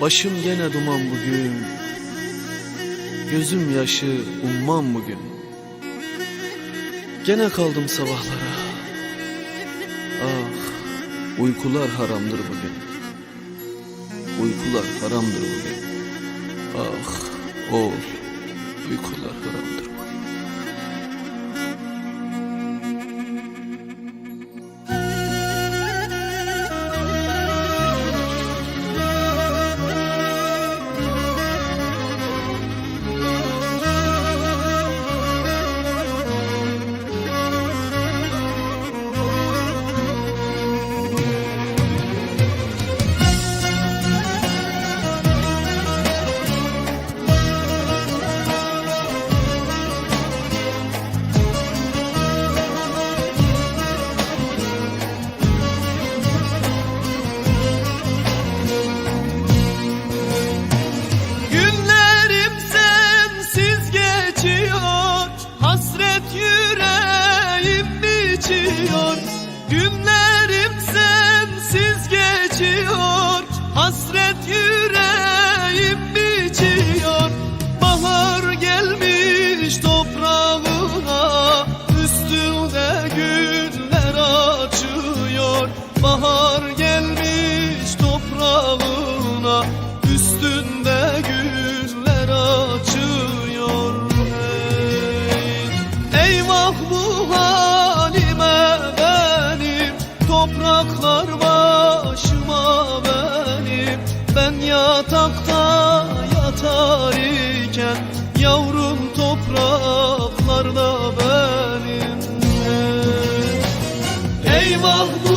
Başım gene duman bugün. Gözüm yaşı ummam bugün. Gene kaldım sabahlara. Ah uykular haramdır bugün. Uykular haramdır bugün. Ah oğul uykular haramdır biçiyor Günlerim sensiz geçiyor. Hasret yüreğim biçiyor. Bahar gelmiş toprağına Üstünde güller açıyor. Bahar gelmiş yatakta yatar iken Yavrum topraklarda benim hey. Eyvah bu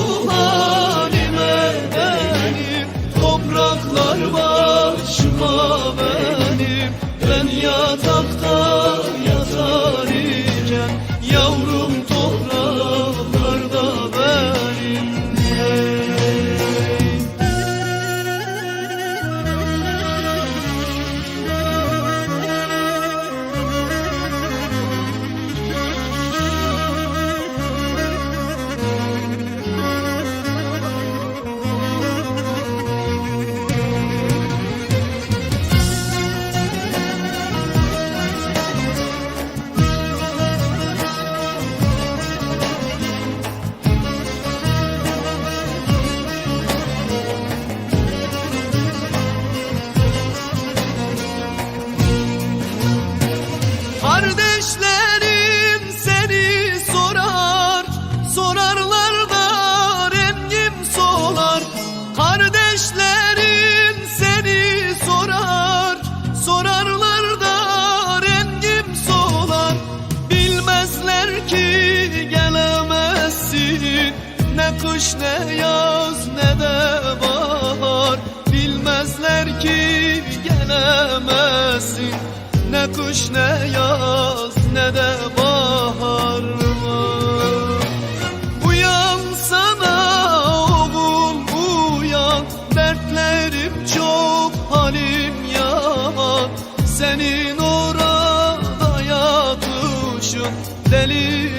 Ne kış ne yaz ne de bahar. Bilmezler ki gelemezsin. Ne kış ne yaz ne de bahar var sana oğul uyan Dertlerim çok halim yaman Senin orada yatışın deli